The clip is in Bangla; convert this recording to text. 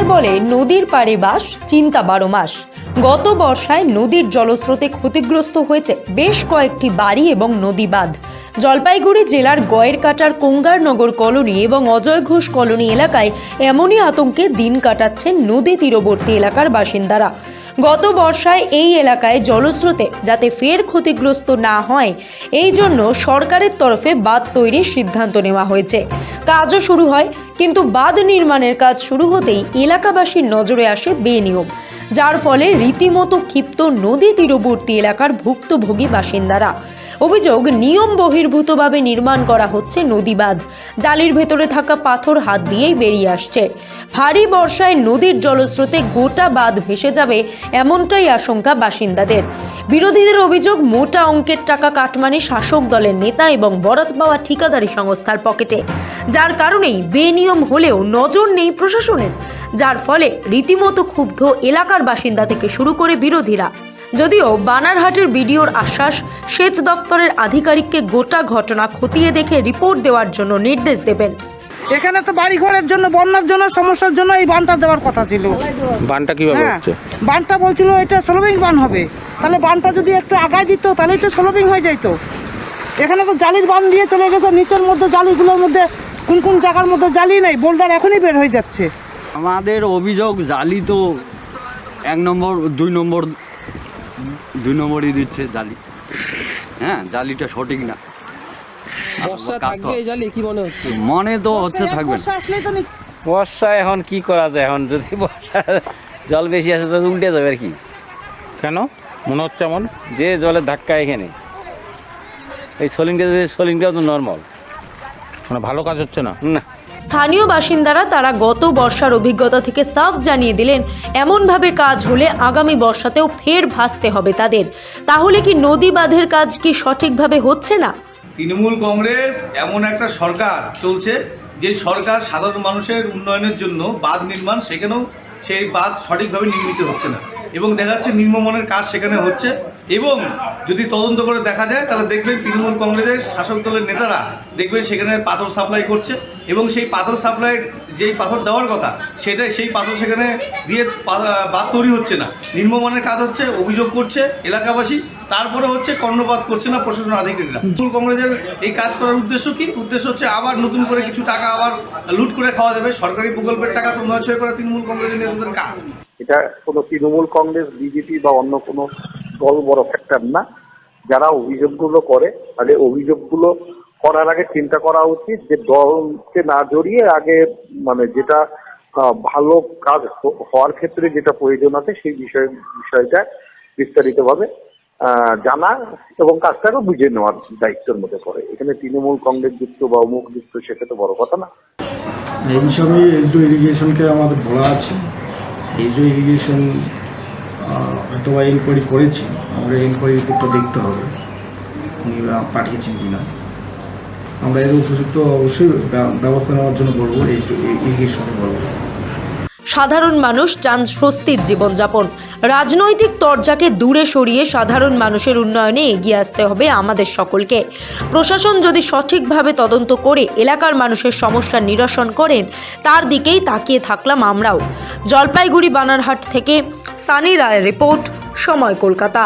বলে, নদীর পাড়ে বাস, চিন্তা বারো মাস। গত বর্ষায় নদীর জলস্রোতে ক্ষতিগ্রস্ত হয়েছে বেশ কয়েকটি বাড়ি এবং নদী বাঁধ জলপাইগুড়ি জেলার গয়ের কাটার কোঙ্গারনগর কলোনি এবং অজয় ঘোষ কলোনি এলাকায় এমনই আতঙ্কে দিন কাটাচ্ছেন নদী তীরবর্তী এলাকার বাসিন্দারা। গত বর্ষায় এই এলাকায় জলস্রোতে যাতে ফের ক্ষতিগ্রস্ত না হয়, এই জন্য সরকারের তরফে বাঁধ তৈরির সিদ্ধান্ত নেওয়া হয়েছে। কাজও শুরু হয়, কিন্তু বাঁধ নির্মাণের কাজ শুরু হতেই এলাকাবাসীর নজরে আসে বেনিয়ম। যার ফলে রীতিমতো ক্ষিপ্ত নদী তীরবর্তী এলাকার ভুক্তভোগী বাসিন্দারা। অভিযোগ, নিয়ম বহির্ভূতভাবে নির্মাণ করা হচ্ছে নদী বাঁধ জালির ভেতরে থাকা পাথর হাত দিয়েই বেরিয়ে আসছে। ভারী বর্ষায় নদীর জলস্রোতে গোটা বাঁধ ভেসে যাবে এমনটাই আশঙ্কা বাসিন্দাদের। বিরোধীদের অভিযোগ, মোটা অঙ্কের টাকা কাটমানি শাসক দলের নেতা এবং বরাত পাওয়া ঠিকাদারি সংস্থার পকেটে। যার কারণেই বেনিয়ম হলেও নজর নেই প্রশাসনের। যার ফলে রীতিমতো ক্ষুব্ধ এলাকার বাসিন্দা থেকে শুরু করে বিরোধীরা। যদিও বানারহাটের বিডিওর আশ্বাস সেচ দফতরের আধিকারিককে গোটা ঘটনা খতিয়ে দেখে রিপোর্ট দেওয়ার জন্য নির্দেশ দেবেন। এখানে তো বাড়ি ঘরের জন্য বন্যার জন্য সমস্যার জন্য এই বানটা দেওয়ার কথা ছিল। বানটা কীভাবে হ্যাঁ হচ্ছে? বানটা বলছিল এটা স্লোপিং বান হবে। তাহলে বানটা যদি একটু আগায় দিত তাহলেই তো স্লোপিং হয়ে যাইতো। এখানে তো জালির বান দিয়ে চলে গেছে নিচের মধ্যে জালিগুলোর মধ্যে কোন কোন জায়গার মধ্যে জালি নেই বোল্ডার এখনই বের হয়ে যাচ্ছে। আমাদের অভিযোগ জালি তো এক নম্বর দুই নম্বর দুই নম্বরই দিচ্ছে জালি। হ্যাঁ জালিটা সঠিক না। বর্ষা থাকবে এই জালি কি মনে হচ্ছে? মনে তো হচ্ছে থাকবে বর্ষা এখন কি করা যায়? এখন যদি বর্ষা জল বেশি আসে তো উল্টে যাবে আর কি। কেন? মনে হচ্ছে এমন? যে জলের ধাক্কা এখানে। এই সোলিংটা যদি সোলিংটাও তো নর্মাল মানে ভালো কাজ হচ্ছে না? না। স্থানীয় বাসিন্দারা তারা গত বর্ষার অভিজ্ঞতা থেকে সাফ জানিয়ে দিলেন, এমনভাবে কাজ হলে আগামী বর্ষাতেও ফের ভাসতে হবে তাদের। তাহলে কি নদী বাঁধের কাজ কি সঠিকভাবে হচ্ছে না? তৃণমূল কংগ্রেস এমন একটা সরকার চলছে, যে সরকার সাধারণ মানুষের উন্নয়নের জন্য বাঁধ নির্মাণ সেখানেও সেই বাঁধ সঠিকভাবে নির্মিত হচ্ছে না। এবং দেখা যাচ্ছে নির্মমনের কাজ সেখানে হচ্ছে। এবং যদি তদন্ত করে দেখা যায়, তাহলে দেখবেন তৃণমূল কংগ্রেসের শাসক দলের নেতারা দেখবেন সেখানে পাথর সাপ্লাই করছে। এবং সেই পাথর সাপ্লাই যেই পাথর দেওয়ার কথা, সেটাই সেই পাথর সেখানে দিয়ে বাদ তৈরি হচ্ছে না। নির্মমানের কাজ হচ্ছে, অভিযোগ করছে এলাকাবাসী, তারপরে হচ্ছে কর্ণপাত করছে না প্রশাসন আধিকারিকরা। তৃণমূল কংগ্রেসের এই কাজ করার উদ্দেশ্য কি? উদ্দেশ্য হচ্ছে আবার নতুন করে কিছু টাকা আবার লুট করে খাওয়া যাবে। সরকারি প্রকল্পের টাকা তো নয় করা তৃণমূল কংগ্রেসের নেতাদের কাজ। এটা কোনো তৃণমূল কংগ্রেস বিজেপি বা অন্য কোনো দল বড় ফ্যাক্টর না। যারা অভিযোগগুলো করে, তাহলে অভিযোগগুলো করার আগে চিন্তা করা উচিত যে দলকে না জড়িয়ে আগে মানে যেটা ভালো কাজ হওয়ার ক্ষেত্রে যেটা প্রয়োজন আছে সেই বিষয়, বিষয়টা বিস্তারিতভাবে জানা এবং কাজটাকে বুঝে নেওয়ার দায়িত্বের মধ্যে পড়ে। এখানে তৃণমূল কংগ্রেস যুক্ত বা অমুক যুক্ত, সেটা তো বড় কথা না। এই বিষয়ে ইরিগেশনকে আমাদের বলা আছে। এইচডো ইরিগেশন হয়তো বা ইনকোয়ারি করেছি, আমরা ইনকোয়ারি রিপোর্টটা দেখতে হবে, উনি পাঠিয়েছেন কি না আমরা এর উপযুক্ত অবশ্যই ব্যবস্থা নেওয়ার জন্য বলব এইচডো ইরিগেশনকে বলব। সাধারণ মানুষ চান স্বস্তির জীবনযাপন। রাজনৈতিক তরজাকে দূরে সরিয়ে সাধারণ মানুষের উন্নয়নে এগিয়ে আসতে হবে আমাদের সকলকে। প্রশাসন যদি সঠিকভাবে তদন্ত করে এলাকার মানুষের সমস্যা নিরসন করেন, তার দিকেই তাকিয়ে থাকলাম আমরাও। জলপাইগুড়ি বানারহাট থেকে সানি রায়ের রিপোর্ট সময় কলকাতা।